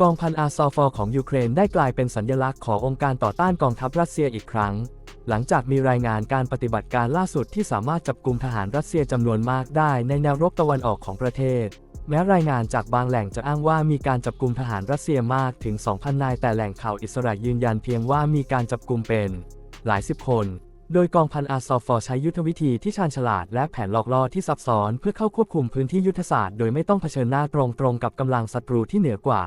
กองพันอาซอฟอของยูเครนได้กลายเป็นสัญลักษณ์ขององค์การต่อต้านกองทัพรัสเซียอีกครั้ง หลังจากมีรายงานการปฏิบัติการล่าสุดที่สามารถจับกลุ่มทหารรัสเซียจำนวนมากได้ในแนวรบตะวันออกของประเทศ แม้รายงานจากบางแหล่งจะอ้างว่ามีการจับกลุ่มทหารรัสเซียมากถึง 2,000 นายแต่แหล่งข่าวอิสราเอลยืนยันเพียงว่ามีการจับกลุ่มเป็น หลายสิบคน โดยกองพันอาซอฟอใช้ยุทธวิธีที่ชาญฉลาดและแผนหลอกล่อที่ซับซ้อนเพื่อเข้าควบคุมพื้นที่ยุทธศาสตร์โดยไม่ต้องเผชิญหน้าตรงๆกับกำลังศัตรูที่เหนือกว่า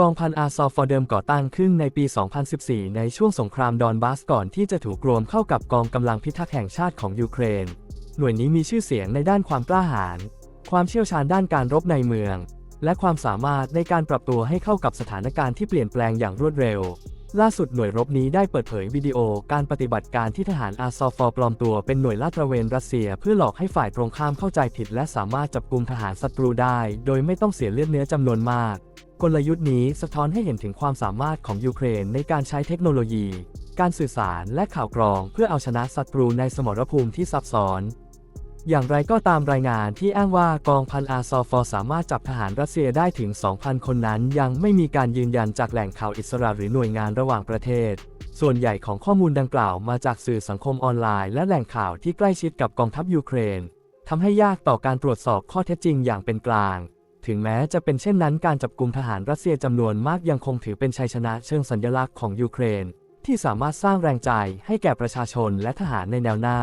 กองพันอาซอฟอเดิมก่อตั้งขึ้นในปี 2014 ในช่วงสงครามดอนบาสก่อนที่จะถูกรวมเข้ากับกองกำลังพิทักษ์แห่งชาติของยูเครน หน่วยนี้มีชื่อเสียงในด้านความกล้าหาญ ความเชี่ยวชาญด้านการรบในเมือง และความสามารถในการปรับตัวให้เข้ากับสถานการณ์ที่เปลี่ยนแปลงอย่างรวดเร็ว ล่าสุดหน่วยรบนี้ได้เปิดเผยวิดีโอการปฏิบัติการที่ทหารอาซอฟอปลอมตัวเป็นหน่วยลาดตระเวนรัสเซียเพื่อหลอกให้ฝ่ายตรงข้ามเข้าใจผิด และสามารถจับกลุ่มทหารศัตรูได้ โดยไม่ต้องเสียเลือดเนื้อจำนวนมาก กลยุทธ์นี้สะท้อนให้เห็นถึงความสามารถของยูเครนในการใช้เทคโนโลยี การสื่อสารและข่าวกรองเพื่อเอาชนะศัตรูในสมรภูมิที่ซับซ้อน อย่างไรก็ตามรายงานที่อ้างว่ากองพันอาซอฟอสามารถจับทหารรัสเซียได้ถึง 2,000 คนนั้น ยังไม่มีการยืนยันจากแหล่งข่าวอิสระหรือหน่วยงานระหว่างประเทศ ส่วนใหญ่ของข้อมูลดังกล่าวมาจากสื่อสังคมออนไลน์และแหล่งข่าวที่ใกล้ชิดกับกองทัพยูเครนทำให้ยากต่อการตรวจสอบข้อเท็จจริงอย่างเป็นกลาง ถึงแม้จะเป็นเช่นนั้นการจับกลุ่มทหารรัสเซียจำนวนมากยังคงถือเป็นชัยชนะเชิงสัญลักษณ์ของยูเครน ที่สามารถสร้างแรงใจให้แก่ประชาชนและทหารในแนวหน้า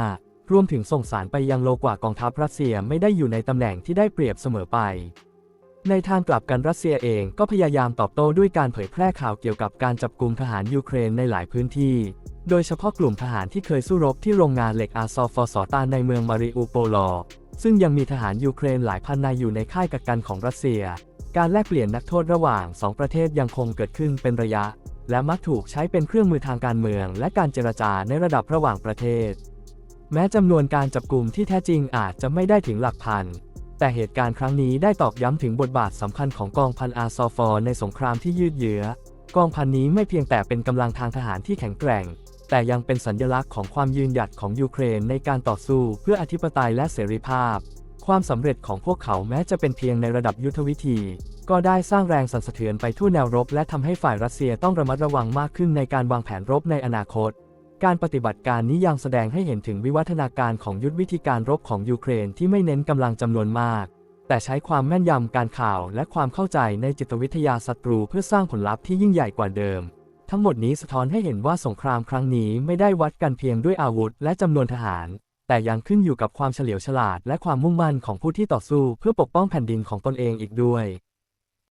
รวมถึงส่งสารไปยังโลกว่ากองทัพรัสเซียไม่ได้อยู่ในตำแหน่งที่ได้เปรียบเสมอไป ในทางกลับกันรัสเซียเองก็พยายามตอบโต้ด้วยการเผยแพร่ข่าวเกี่ยวกับการจับกลุ่มทหารยูเครนในหลายพื้นที่ โดยเฉพาะกลุ่มทหารที่เคยสู้รบที่โรงงานเหล็กอาซอฟอสตานในเมืองมาริอูโปลอ ซึ่งยังมีทหารยูเครนหลายพันนายอยู่ในค่ายกักกันของรัสเซีย การแลกเปลี่ยนนักโทษระหว่างสองประเทศยังคงเกิดขึ้นเป็นระยะ และมักถูกใช้เป็นเครื่องมือทางการเมือง และการเจรจาในระดับระหว่างประเทศ แม้จำนวนการจับกลุ่มที่แท้จริงอาจจะไม่ได้ถึงหลักพัน แต่เหตุการณ์ครั้งนี้ได้ตอกย้ำถึงบทบาทสำคัญของกองพันอาซอฟอในสงครามที่ยืดเยื้อ กองพันนี้ไม่เพียงแต่เป็นกำลังทางทหารที่แข็งแกร่ง แต่ยังเป็นสัญลักษณ์ของความยืนหยัดของยูเครนในการต่อสู้เพื่ออธิปไตยและเสรีภาพ ความสำเร็จของพวกเขาแม้จะเป็นเพียงในระดับยุทธวิธี ก็ได้สร้างแรงสั่นสะเทือนไปทั่วแนวรบ และทำให้ฝ่ายรัสเซียต้องระมัดระวังมากขึ้นในการวางแผนรบในอนาคต การปฏิบัติการนี้ยังแสดงให้เห็นถึงวิวัฒนาการของยุทธวิธีการรบของยูเครนที่ไม่เน้นกำลังจำนวนมาก แต่ใช้ความแม่นยำการข่าวและความเข้าใจในจิตวิทยาศัตรูเพื่อสร้างผลลัพธ์ที่ยิ่งใหญ่กว่าเดิม ทั้งหมดนี้สะท้อนให้เห็นว่าสงครามครั้งนี้ไม่ได้วัดกันเพียงด้วยอาวุธและจำนวนทหาร แต่ยังขึ้นอยู่กับความเฉลียวฉลาดและความมุ่งมั่นของผู้ที่ต่อสู้เพื่อปกป้องแผ่นดินของตนเองอีกด้วย